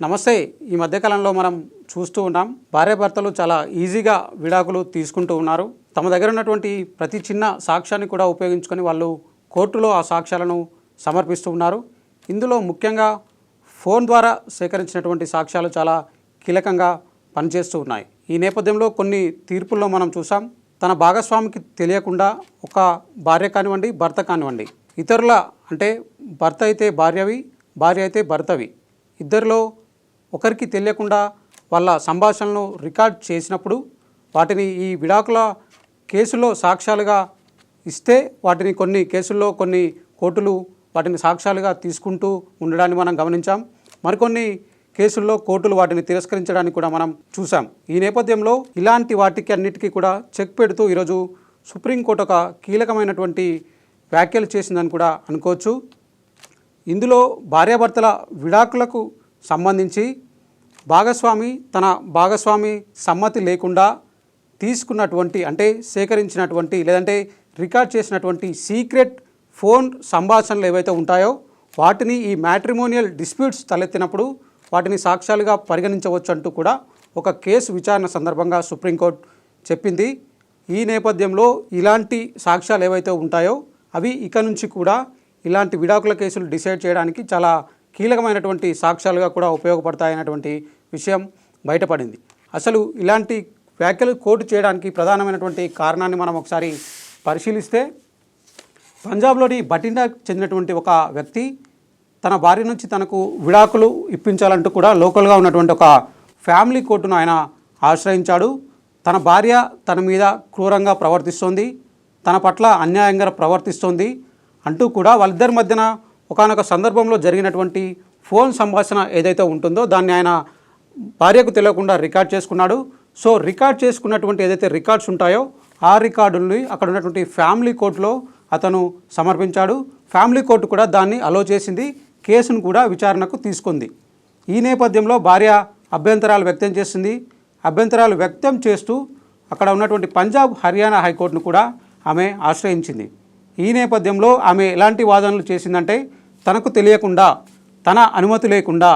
నమస్తే. ఈ మధ్యకాలంలో మనం చూస్తూ ఉన్నాం. భార్యాభర్తలు చాలా ఈజీగా విడాకులు తీసుకుంటూ ఉన్నారు. తమ దగ్గర ఉన్నటువంటి ప్రతి చిన్న సాక్ష్యాన్ని కూడా ఉపయోగించుకొని వాళ్ళు కోర్టులో ఆ సాక్ష్యాలను సమర్పిస్తూ ఉన్నారు. ఇందులో ముఖ్యంగా ఫోన్ ద్వారా సేకరించినటువంటి సాక్ష్యాలు చాలా కీలకంగా పనిచేస్తూ ఉన్నాయి. ఈ నేపథ్యంలో కొన్ని తీర్పుల్లో మనం చూసాం తన భాగస్వామికి తెలియకుండా ఒక భార్య కానివ్వండి భర్త కానివ్వండి. ఇతరుల అంటే భర్త అయితే భార్యవి భార్య అయితే భర్తవి. ఇద్దరిలో ఒకరికి తెలియకుండా వాళ్ళ సంభాషణలను రికార్డ్ చేసినప్పుడు వాటిని ఈ విడాకుల కేసులో సాక్ష్యాలుగా ఇస్తే వాటిని కొన్ని కేసుల్లో కొన్ని కోర్టులు వాటిని సాక్ష్యాలుగా తీసుకుంటూ ఉండడాన్ని మనం గమనించాం. మరికొన్ని కేసుల్లో కోర్టులు వాటిని తిరస్కరించడానికి కూడా మనం చూసాం ఈ నేపథ్యంలో ఇలాంటి వాటికి అన్నిటికీ కూడా చెక్ పెడుతూ ఈరోజు సుప్రీంకోర్టు ఒక కీలకమైనటువంటి వ్యాఖ్యలు చేసిందని కూడా అనుకోవచ్చు. ఇందులో భార్యాభర్తల విడాకులకు సంబంధించి భాగస్వామి తన భాగస్వామి సమ్మతి లేకుండా తీసుకున్నటువంటి అంటే సేకరించినటువంటి లేదంటే రికార్డ్ చేసినటువంటి సీక్రెట్ ఫోన్ సంభాషణలు ఏవైతే ఉంటాయో వాటిని ఈ మ్యాట్రిమోనియల్ డిస్ప్యూట్స్ తలెత్తినప్పుడు వాటిని సాక్ష్యాలుగా పరిగణించవచ్చు అంటూ కూడా ఒక కేసు విచారణ సందర్భంగా సుప్రీంకోర్టు చెప్పింది. ఈ నేపథ్యంలో ఇలాంటి సాక్ష్యాలు ఏవైతే ఉంటాయో అవి ఇక నుంచి కూడా ఇలాంటి విడాకుల కేసులు డిసైడ్ చేయడానికి చాలా కీలకమైనటువంటి సాక్ష్యాలుగా కూడా ఉపయోగపడతాయనేటువంటి విషయం బయటపడింది. అసలు ఇలాంటి వ్యాఖ్యలు కోర్టు చేయడానికి ప్రధానమైనటువంటి కారణాన్ని మనం ఒకసారి పరిశీలిస్తే పంజాబ్లోని బఠిండాకు చెందినటువంటి ఒక వ్యక్తి తన భార్య నుంచి తనకు విడాకులు ఇప్పించాలంటూ కూడా లోకల్గా ఉన్నటువంటి ఒక ఫ్యామిలీ కోర్టును ఆయన ఆశ్రయించాడు. తన భార్య తన మీద క్రూరంగా ప్రవర్తిస్తోంది. తన పట్ల అన్యాయంగా ప్రవర్తిస్తోంది అంటూ కూడా వాళ్ళిద్దరి మధ్యన ఒకానొక సందర్భంలో జరిగినటువంటి ఫోన్ సంభాషణ ఏదైతే ఉంటుందో దాన్ని ఆయన భార్యకు తెలియకుండా రికార్డ్ చేసుకున్నాడు. సో రికార్డ్ చేసుకున్నటువంటి ఏదైతే రికార్డ్స్ ఉంటాయో ఆ రికార్డుల్ని అక్కడ ఉన్నటువంటి ఫ్యామిలీ కోర్టులో అతను సమర్పించాడు. ఫ్యామిలీ కోర్టు కూడా దాన్ని అలో చేసింది. కేసును కూడా విచారణకు తీసుకుంది. ఈ నేపథ్యంలో భార్య అభ్యంతరాలు వ్యక్తం చేసింది. అభ్యంతరాలు వ్యక్తం చేస్తూ అక్కడ ఉన్నటువంటి పంజాబ్ హర్యానా హైకోర్టును కూడా ఆమె ఆశ్రయించింది. ఈ నేపథ్యంలో ఆమె ఎలాంటి వాదనలు చేసిందంటే తనకు తెలియకుండా తన అనుమతి లేకుండా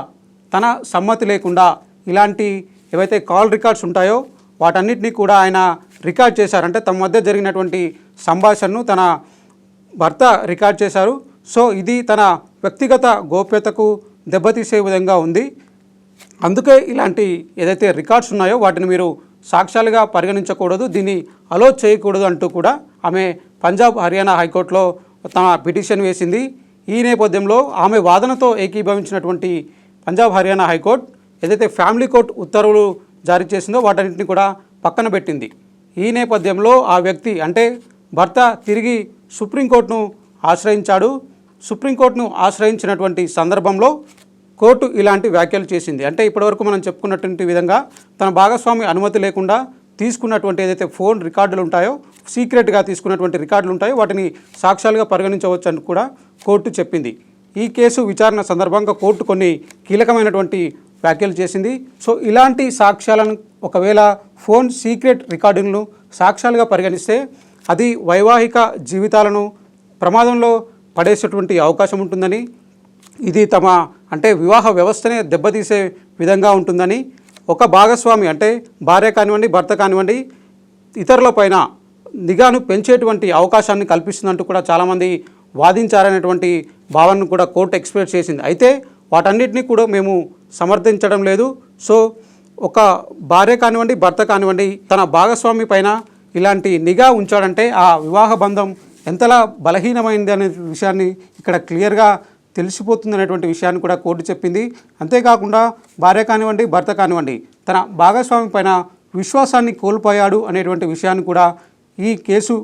తన సమ్మతి లేకుండా ఇలాంటి ఏవైతే కాల్ రికార్డ్స్ ఉంటాయో వాటన్నిటినీ కూడా ఆయన రికార్డ్ చేశారంటే తమ మధ్య జరిగినటువంటి సంభాషణను తన భర్త రికార్డ్ చేశారు. సో ఇది తన వ్యక్తిగత గోప్యతకు దెబ్బతీసే విధంగా ఉంది. అందుకే ఇలాంటి ఏదైతే రికార్డ్స్ ఉన్నాయో వాటిని మీరు సాక్ష్యాలుగా పరిగణించకూడదు దీన్ని అలో చేయకూడదు అంటూ కూడా ఆమె పంజాబ్ హర్యానా హైకోర్టులో తన పిటిషన్ వేసింది. ఈ నేపథ్యంలో ఆమె వాదనతో ఏకీభవించినటువంటి పంజాబ్ హర్యానా హైకోర్టు ఏదైతే ఫ్యామిలీ కోర్టు ఉత్తర్వులు జారీ చేసిందో వాటన్నింటిని కూడా పక్కన పెట్టింది. ఈ నేపథ్యంలో ఆ వ్యక్తి అంటే భర్త తిరిగి సుప్రీంకోర్టును ఆశ్రయించాడు. సుప్రీంకోర్టును ఆశ్రయించినటువంటి సందర్భంలో కోర్టు ఇలాంటి వ్యాఖ్యలు చేసింది. అంటే ఇప్పటివరకు మనం చెప్పుకున్నటువంటి విధంగా తన భాగస్వామి అనుమతి లేకుండా తీసుకున్నటువంటి ఏదైతే ఫోన్ రికార్డులు ఉంటాయో సీక్రెట్గా తీసుకున్నటువంటి రికార్డులు ఉంటాయో వాటిని సాక్ష్యాలుగా పరిగణించవచ్చు అని కూడా కోర్టు చెప్పింది. ఈ కేసు విచారణ సందర్భంగా కోర్టు కొన్ని కీలకమైనటువంటి వ్యాఖ్యలు చేసింది. సో ఇలాంటి సాక్ష్యాలను ఒకవేళ ఫోన్ సీక్రెట్ రికార్డింగ్ను సాక్ష్యాలుగా పరిగణిస్తే అది వైవాహిక జీవితాలను ప్రమాదంలో పడేసేటువంటి అవకాశం ఉంటుందని ఇది తమ అంటే వివాహ వ్యవస్థనే దెబ్బతీసే విధంగా ఉంటుందని ఒక భాగస్వామి అంటే భార్య కానివ్వండి భర్త కానివ్వండి ఇతరులపైన నిఘాను పెంచేటువంటి అవకాశాన్ని కల్పిస్తుందంటూ కూడా చాలామంది వాదించారనేటువంటి భావనను కూడా కోర్టు ఎక్స్ప్రెస్ చేసింది. అయితే వాటన్నిటినీ కూడా మేము సమర్థించడం లేదు. సో ఒక భార్య కానివ్వండి భర్త కానివ్వండి తన భాగస్వామి పైన ఇలాంటి నిఘా ఉంచాడంటే ఆ వివాహ బంధం ఎంతలా బలహీనమైంది అనే విషయాన్ని ఇక్కడ క్లియర్గా తెలిసిపోతుంది అనేటువంటి విషయాన్ని కూడా కోర్టు చెప్పింది. అంతేకాకుండా భార్య కానివ్వండి భర్త కానివ్వండి తన భాగస్వామి పైన విశ్వాసాన్ని కోల్పోయాడు అనేటువంటి విషయాన్ని కూడా ఈ కేసు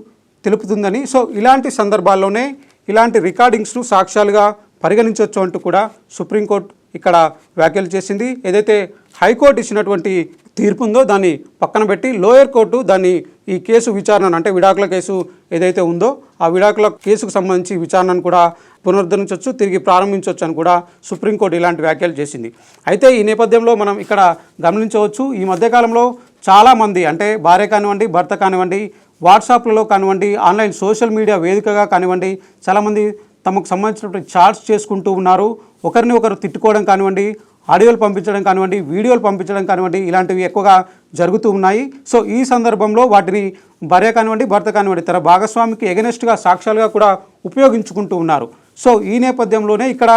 తెలుపుతుందని. సో ఇలాంటి సందర్భాల్లోనే ఇలాంటి రికార్డింగ్స్ను సాక్ష్యాలుగా పరిగణించవచ్చు అంటూ కూడా సుప్రీంకోర్టు ఇక్కడ వ్యాఖ్యలు చేసింది. ఏదైతే హైకోర్టు ఇచ్చినటువంటి తీర్పు ఉందో దాన్ని పక్కన పెట్టి లోయర్ కోర్టు దాన్ని ఈ కేసు విచారణను అంటే విడాకుల కేసు ఏదైతే ఉందో ఆ విడాకుల కేసుకు సంబంధించి విచారణను కూడా పునరుద్ధరించవచ్చు తిరిగి ప్రారంభించవచ్చు అని కూడా సుప్రీంకోర్టు ఇలాంటి వ్యాఖ్యలు చేసింది. అయితే ఈ నేపథ్యంలో మనం ఇక్కడ గమనించవచ్చు ఈ మధ్యకాలంలో చాలామంది అంటే భార్య కానివ్వండి భర్త కానివ్వండి వాట్సాప్లలో కానివ్వండి ఆన్లైన్ సోషల్ మీడియా వేదికగా కానివ్వండి చాలామంది తమకు సంబంధించినటువంటి చాట్స్ చేసుకుంటూ ఉన్నారు. ఒకరిని ఒకరు తిట్టుకోవడం కానివ్వండి ఆడియోలు పంపించడం కానివ్వండి వీడియోలు పంపించడం కానివ్వండి ఇలాంటివి ఎక్కువగా జరుగుతూ ఉన్నాయి. సో ఈ సందర్భంలో వాటిని భార్య కానివ్వండి భర్త కానివ్వండి తన భాగస్వామికి ఎగనెస్ట్గా సాక్ష్యాలుగా కూడా ఉపయోగించుకుంటూ ఉన్నారు. సో ఈ నేపథ్యంలోనే ఇక్కడ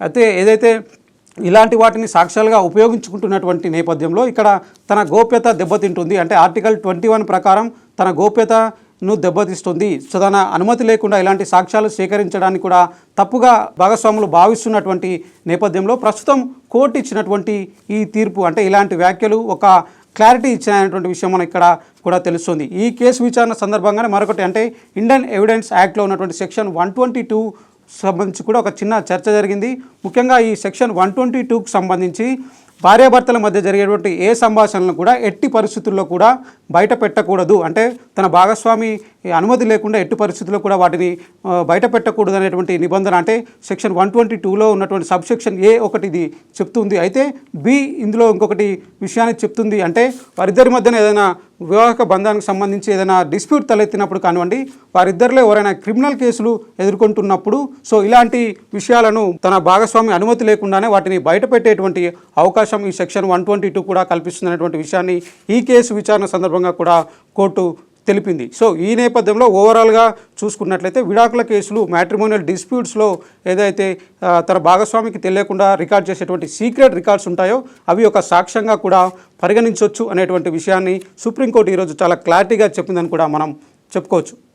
అయితే ఏదైతే ఇలాంటి వాటిని సాక్ష్యాలుగా ఉపయోగించుకుంటున్నటువంటి నేపథ్యంలో ఇక్కడ తన గోప్యత దెబ్బతింటుంది. అంటే ఆర్టికల్ ట్వంటీ వన్ ప్రకారం తన గోప్యత ను దెబ్బతీస్తుంది. సో తన అనుమతి లేకుండా ఇలాంటి సాక్ష్యాలు సేకరించడానికి కూడా తప్పుగా భాగస్వాములు భావిస్తున్నటువంటి నేపథ్యంలో ప్రస్తుతం కోర్టు ఇచ్చినటువంటి ఈ తీర్పు అంటే ఇలాంటి వ్యాఖ్యలు ఒక క్లారిటీ ఇచ్చినటువంటి విషయం మనం ఇక్కడ కూడా తెలుస్తుంది. ఈ కేసు విచారణ సందర్భంగానే మరొకటి అంటే ఇండియన్ ఎవిడెన్స్ యాక్ట్లో ఉన్నటువంటి సెక్షన్ వన్ ట్వంటీ టూ సంబంధించి కూడా ఒక చిన్న చర్చ జరిగింది. ముఖ్యంగా ఈ సెక్షన్ వన్ ట్వంటీ టూకి సంబంధించి భార్యాభర్తల మధ్య జరిగేటువంటి ఏ సంభాషణలను కూడా ఎట్టి పరిస్థితుల్లో కూడా బయట పెట్టకూడదు. అంటే తన భాగస్వామి అనుమతి లేకుండా ఎట్టి పరిస్థితుల్లో కూడా వాటిని బయట పెట్టకూడదు అనేటువంటి నిబంధన అంటే సెక్షన్ వన్ ట్వంటీ టూలో ఉన్నటువంటి సబ్ సెక్షన్ ఏ ఒకటి ఇది చెప్తుంది. అయితే బి ఇందులో ఇంకొకటి విషయాన్ని చెప్తుంది. అంటే వారిద్దరి మధ్యన ఏదైనా వివాహక బంధానికి సంబంధించి ఏదైనా డిస్ప్యూట్ తలెత్తినప్పుడు కానివ్వండి వారిద్దరిలో ఎవరైనా క్రిమినల్ కేసులు ఎదుర్కొంటున్నప్పుడు సో ఇలాంటి విషయాలను తన భాగస్వామి అనుమతి లేకుండానే వాటిని బయటపెట్టేటువంటి అవకాశం ఈ సెక్షన్ వన్ ట్వంటీ టూ కూడా కల్పిస్తుందనేటువంటి విషయాన్ని ఈ కేసు విచారణ సందర్భంగా కూడా కోర్టు తెలిపింది. సో ఈ నేపథ్యంలో ఓవరాల్గా చూసుకున్నట్లయితే విడాకుల కేసులు మ్యాట్రిమోనియల్ డిస్ప్యూట్స్లో ఏదైతే తన భాగస్వామికి తెలియకుండా రికార్డ్ చేసేటువంటి సీక్రెట్ రికార్డ్స్ ఉంటాయో అవి ఒక సాక్ష్యంగా కూడా పరిగణించవచ్చు అనేటువంటి విషయాన్ని సుప్రీంకోర్టు ఈరోజు చాలా క్లారిటీగా చెప్పిందని కూడా మనం చెప్పుకోవచ్చు.